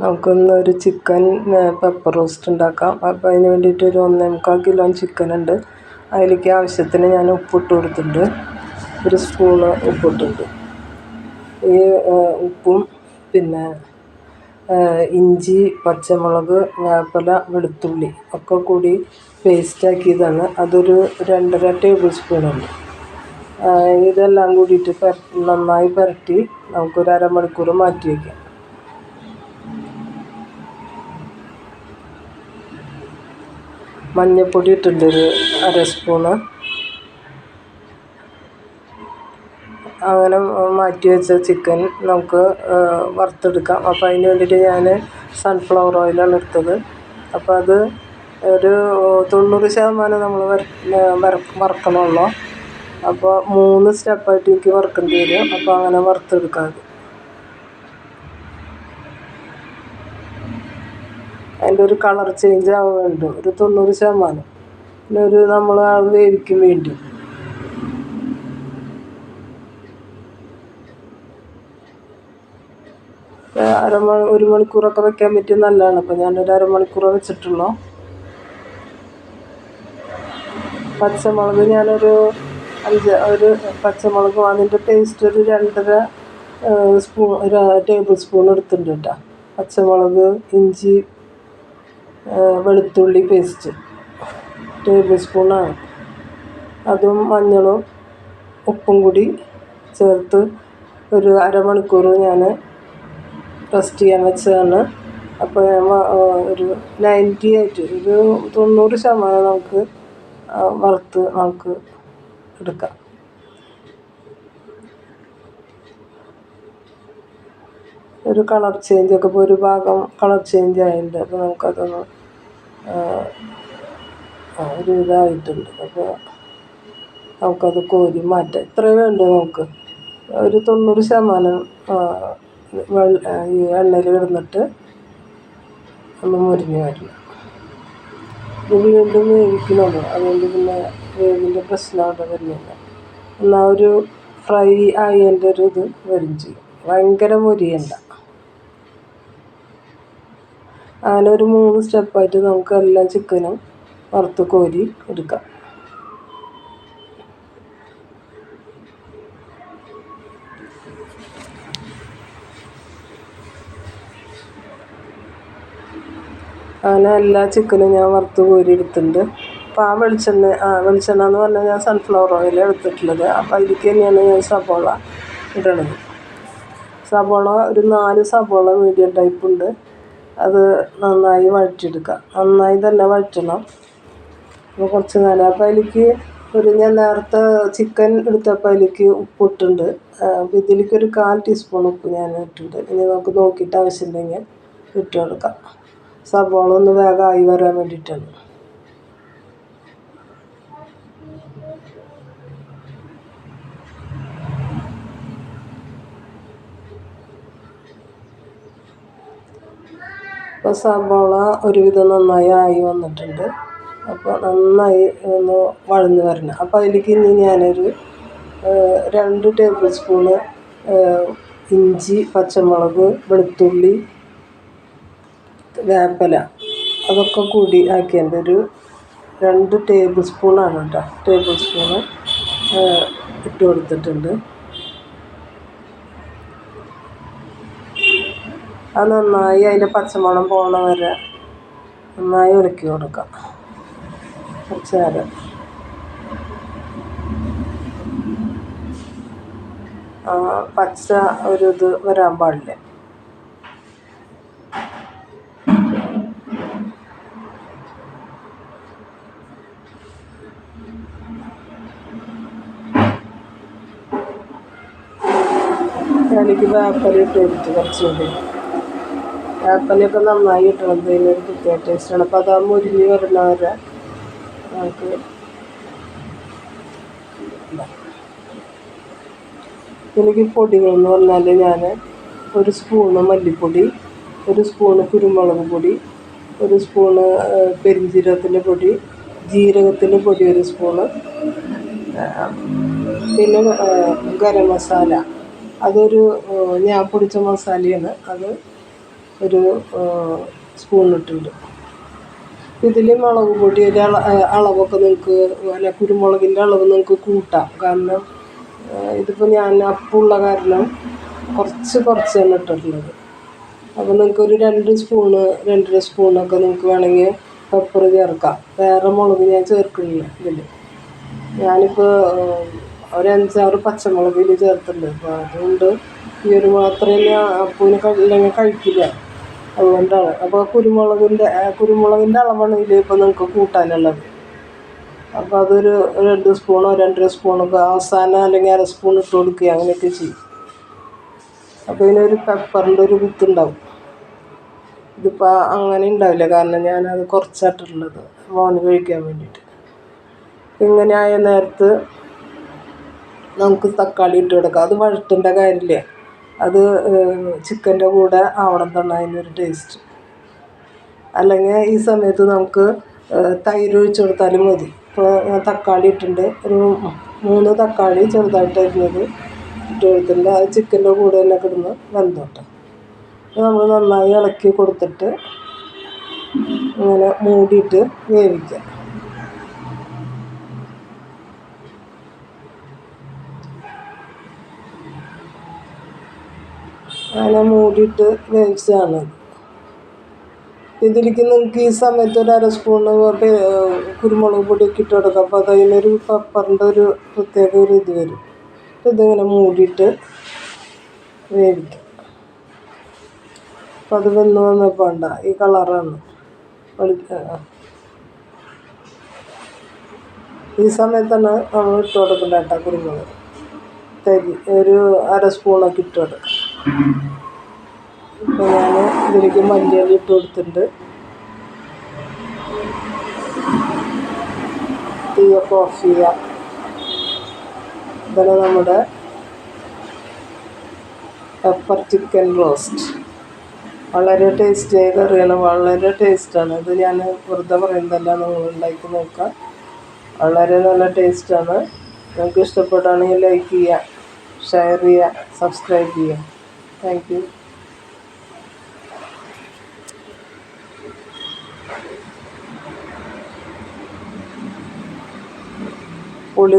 നമുക്കൊന്ന് ഒരു chicken pepper roast ഉണ്ടാക്കാം. അപ്പോൾ അതിന് വേണ്ടിയിട്ട് ഒരു ഒന്നേ മുക്കാൽ കിലോ ചിക്കൻ ഉണ്ട്. അതിലേക്ക് ആവശ്യത്തിന് ഞാൻ ഉപ്പിട്ട് കൊടുത്തിട്ടുണ്ട്. ഒരു സ്പൂണ് ഉപ്പിട്ടിട്ടുണ്ട് ഈ ഉപ്പും പിന്നെ ഇഞ്ചി പച്ചമുളക് വേപ്പില വെളുത്തുള്ളി ഒക്കെ കൂടി പേസ്റ്റാക്കിയതാണ് അതൊരു രണ്ടര ടേബിൾ സ്പൂണുണ്ട് ഇതെല്ലാം കൂടിയിട്ട് നന്നായി പുരട്ടി നമുക്കൊരു അരമണിക്കൂർ മാറ്റി വയ്ക്കാം മഞ്ഞൾപ്പൊടി ഇട്ടിട്ടുണ്ട് ഒരു അര സ്പൂണ്. അങ്ങനെ മാറ്റി വെച്ച ചിക്കൻ നമുക്ക് വറുത്തെടുക്കാം. അപ്പോൾ അതിന് വേണ്ടിയിട്ട് ഞാൻ സൺഫ്ലവർ ഓയിലാണ് എടുത്തത്. അപ്പോൾ അത് ഒരു തൊണ്ണൂറ് ശതമാനം നമ്മൾ വറക്കണമല്ലോ അപ്പോൾ മൂന്ന് സ്റ്റെപ്പായിട്ട് എനിക്ക് വറുക്കേണ്ടി വരും. അപ്പോൾ അങ്ങനെ വറുത്തെടുക്കാം അത്. അതിന്റെ ഒരു കളർ ചേഞ്ച് ആവുന്നുണ്ട് ഒരു തൊണ്ണൂറ് ശതമാനം. പിന്നെ ഒരു നമ്മൾ വേവിക്കും വേണ്ടി. അരമണി ഒരു മണിക്കൂറൊക്കെ വെക്കാൻ പറ്റിയ നല്ലതാണ്. അപ്പോൾ ഞാനൊരു അരമണിക്കൂർ വെച്ചിട്ടുള്ളൂ. പച്ചമുളക് ഞാനൊരു അഞ്ച് ഒരു പച്ചമുളക് അതിന്റെ ടേസ്റ്റ് ഒരു രണ്ടര സ്പൂൺ ഒരു ടേബിൾ സ്പൂൺ എടുത്തിട്ടുണ്ട് കേട്ടോ. പച്ചമുളക് ഇഞ്ചി വെളുത്തുള്ളി പേസ്റ്റ് ടേബിൾ സ്പൂണാണ് അതും മഞ്ഞളും ഉപ്പും കൂടി ചേർത്ത് ഒരു അരമണിക്കൂർ ഞാൻ റെസ്റ്റ് ചെയ്യാൻ വെച്ചതാണ്. അപ്പോൾ ഒരു നയന്റി ആയിട്ട് ഒരു തൊണ്ണൂറ് ശതമാനം നമുക്ക് വറുത്ത് നമുക്ക് എടുക്കാം. ഒരു കളർ ചേഞ്ച് ഒക്കെ ഇപ്പോൾ ഒരു ഭാഗം കളർ ചേഞ്ച് ആയിട്ടുണ്ട്. അപ്പോൾ നമുക്കതൊന്ന് ഒരു ഇതായിട്ടുണ്ട്. അപ്പോൾ നമുക്കത് കോരി മാറ്റാം. ഇത്രയേ വേണ്ടൂ നമുക്ക്? ഒരു തൊണ്ണൂറ് ശതമാനം ഈ എണ്ണയിൽ കിടന്നിട്ട് ഒന്ന് മുരിഞ്ഞ് വരണം. ഇത് വീണ്ടും വേവിക്കണമല്ലോ. അതുകൊണ്ട് പിന്നെ വേവിന്റെ പ്രശ്നം അവിടെ വരുന്നില്ല. എന്നാൽ ഒരു ഫ്രൈ ആയതിന്റെ ഒരു ഇത് വരും ചെയ്യും. ഭയങ്കര മുരിയണ്ട. അങ്ങനെ ഒരു മൂന്ന് സ്റ്റെപ്പായിട്ട് നമുക്ക് എല്ലാ ചിക്കനും വറുത്ത് കോരി എടുക്കാം. അങ്ങനെ എല്ലാ ചിക്കനും ഞാൻ വറുത്ത് കോരി എടുത്തിട്ടുണ്ട്. അപ്പോൾ ആ വെളിച്ചെണ്ണ ആ വെളിച്ചെണ്ണ എന്ന് പറഞ്ഞാൽ ഞാൻ സൺഫ്ലവർ ഓയിൽ എടുത്തിട്ടുള്ളത്. അപ്പോൾ അതിലേക്ക് തന്നെയാണ് ഞാൻ സബോള ഇടണത്. സബോള ഒരു നാല് സബോള മീഡിയം ടൈപ്പ് ഉണ്ട്. അത് നന്നായി വഴറ്റിയെടുക്കുക നന്നായി തന്നെ വഴറ്റണം. അപ്പോൾ കുറച്ച് നേരം. അപ്പോൾ അതിലേക്ക് ഒരു ഞാൻ നേരത്തെ ചിക്കൻ എടുത്തപ്പോൾ അതിലേക്ക് ഉപ്പിട്ടുണ്ട്. അപ്പോൾ ഇതിലേക്ക് ഒരു കാൽ ടീസ്പൂൺ ഉപ്പ് ഞാൻ ഇട്ടിട്ടുണ്ട്. ഇനി നമുക്ക് നോക്കിയിട്ട് ആവശ്യമുണ്ടെങ്കിൽ ഇട്ട് കൊടുക്കാം. സബോള ഒന്ന് വേഗമായി വരാൻ വേണ്ടിയിട്ടാണ്. ഇപ്പോൾ സബോള ഒരുവിധം നന്നായി ആയി വന്നിട്ടുണ്ട്. അപ്പോൾ നന്നായി ഒന്ന് വഴന്ന് വരണം. അപ്പോൾ അതിലേക്ക് ഇനി ഞാനൊരു രണ്ട് ടേബിൾ സ്പൂണ് ഇഞ്ചി പച്ചമുളക് വെളുത്തുള്ളി വേപ്പില അതൊക്കെ കൂടി ആക്കിയതിന്റെ ഒരു രണ്ട് ടേബിൾ സ്പൂണാണ് കേട്ടോ. ടേബിൾ സ്പൂണ് ഇട്ട് കൊടുത്തിട്ടുണ്ട്. അത് നന്നായി അതിന്റെ പച്ചമണം പോകണ വരെ നന്നായി ഇളക്കി കൊടുക്കാം. കുറച്ച് നേരം പച്ച ഒരു ഇത് വരാൻ പാടില്ല. എനിക്ക് വേപ്പല ഇട്ട് കൊടുത്ത് കുറച്ചുകൂടി. വേപ്പലയൊക്കെ നന്നായി ഇട്ടണം ഒരു പ്രത്യേക ടേസ്റ്റാണ് അപ്പോൾ അത് ആ മുരിഞ്ഞ് വരുന്ന വരെ നമുക്ക് എനിക്ക് പൊടികളെന്ന് പറഞ്ഞാൽ ഞാൻ ഒരു സ്പൂണ് മല്ലിപ്പൊടി ഒരു സ്പൂണ് കുരുമുളക് പൊടി ഒരു സ്പൂണ് പെരിഞ്ജീരകത്തിന്റെ പൊടി ജീരകത്തിന്റെ പൊടി ഒരു സ്പൂണ് പിന്നെ ഗരം മസാല. അതൊരു ഞാൻ പൊടിച്ച മസാലയാണ്. അത് ഒരു സ്പൂൺ ഇട്ടിട്ടുണ്ട് ഇതിൽ മുളക് പൊടിയുടെ അള അളവൊക്കെ നിങ്ങൾക്ക് അല്ല കുരുമുളകിന്റെ അളവ് നിങ്ങൾക്ക് കൂട്ടാം. കാരണം ഇതിപ്പോൾ ഞാൻ അപ്പുള്ള കാരണം കുറച്ച് കുറച്ചാണ് ഇട്ടിട്ടുള്ളത്. അപ്പോൾ നിങ്ങൾക്കൊരു രണ്ട് സ്പൂണ് രണ്ടര സ്പൂണൊക്കെ നിങ്ങൾക്ക് വേണമെങ്കിൽ പെപ്പർ ചേർക്കാം. വേറെ മുളക് ഞാൻ ചേർക്കുന്നില്ല ഇതിൽ ഞാനിപ്പോൾ ഒരു അഞ്ചാറ് പച്ചമുളക് ഇതിൽ ചേർത്തിട്ടുണ്ട്. അപ്പോൾ അതുകൊണ്ട് ഈ ഒരു മാത്രമേ ഞാൻ അപ്പൂന് ഇല്ലെങ്കിൽ കഴിക്കില്ല. അതുകൊണ്ടാണ്. അപ്പോൾ കുരുമുളകിന്റെ കുരുമുളകിന്റെ അളവാണ് ഇതിൽ ഇപ്പോൾ നിങ്ങൾക്ക് കൂട്ടാനുള്ളത്. അപ്പോൾ അതൊരു രണ്ട് സ്പൂണോ രണ്ടര സ്പൂണൊക്കെ അവസാനം അല്ലെങ്കിൽ അര സ്പൂൺ ഇട്ട് കൊടുക്കുക. അങ്ങനെയൊക്കെ ചെയ്യും. അപ്പോൾ ഇതിനൊരു പെപ്പറിന്റെ ഒരു വിത്തുണ്ടാവും ഇതിപ്പോൾ അങ്ങനെ ഉണ്ടാവില്ല. കാരണം ഞാനത് കുറച്ചായിട്ടുള്ളത് മോന് കഴിക്കാൻ വേണ്ടിയിട്ട്. ഇങ്ങനെ ആയ നേരത്ത് നമുക്ക് തക്കാളി ഇട്ട് കൊടുക്കാം. അത് വഴറ്റേണ്ട കാര്യമില്ല. അത് ചിക്കന്റെ കൂടെ ആവണം തന്നെ അതിനൊരു ടേസ്റ്റ്. അല്ലെങ്കിൽ ഈ സമയത്ത് നമുക്ക് തൈര് ഒഴിച്ച് കൊടുത്താലും മതി. ഇപ്പോൾ ഞാൻ തക്കാളി ഇട്ടിട്ടുണ്ട്. ഒരു മൂന്ന് തക്കാളി ചെറുതായിട്ട് അരിഞ്ഞത് ഇട്ട് കൊടുത്തിട്ടുണ്ട്. അത് ചിക്കന്റെ കൂടെ തന്നെ കിടന്ന് വെന്തോട്ടെ. നമ്മൾ നന്നായി ഇളക്കി കൊടുത്തിട്ട് ഇങ്ങനെ മൂടിയിട്ട് വേവിക്കുക അങ്ങനെ മൂടിയിട്ട് വേവിച്ചതാണ് ഇതിലേക്ക് നിങ്ങൾക്ക് ഈ സമയത്ത് ഒരു അര സ്പൂണ് കുരുമുളക് പൊടിയൊക്കെ ഇട്ട് കൊടുക്കാം. അപ്പോൾ അതിനൊരു പപ്പറിന്റെ ഒരു പ്രത്യേക ഒരു ഇത് വരും. അപ്പം ഇതിങ്ങനെ മൂടിയിട്ട് വേവിക്കും. അപ്പോൾ അത് വെന്ന് വന്നപ്പോൾ വേണ്ട ഈ കളറാണ് ഈ സമയത്താണ് നമ്മൾ ഇട്ട് കൊടുക്കണ്ട കേട്ടോ കുരുമുളക്. തരി ഒരു അര സ്പൂണൊക്കെ ഇട്ട് കൊടുക്കാം. ഇപ്പോൾ ഞാൻ ഇതിലേക്ക് മല്ലിയില ഇട്ട് കൊടുത്തിട്ടുണ്ട്. തീയൊക്കെ ഓഫ് ചെയ്യാം ഇതാണ് നമ്മുടെ പെപ്പർ ചിക്കൻ റോസ്റ്റ് വളരെ ടേസ്റ്റിയായ കറിയാണ് വളരെ ടേസ്റ്റാണ് ഇത് ഞാൻ വെറുതെ പറയുന്നതല്ല. നിങ്ങൾ ഉണ്ടാക്കി നോക്കാം. വളരെ നല്ല ടേസ്റ്റാണ് നിങ്ങൾക്ക് ഇഷ്ടപ്പെട്ടാണെങ്കിൽ ലൈക്ക് ചെയ്യുക ഷെയർ ചെയ്യുക സബ്സ്ക്രൈബ് ചെയ്യുക. താങ്ക് യു പുളി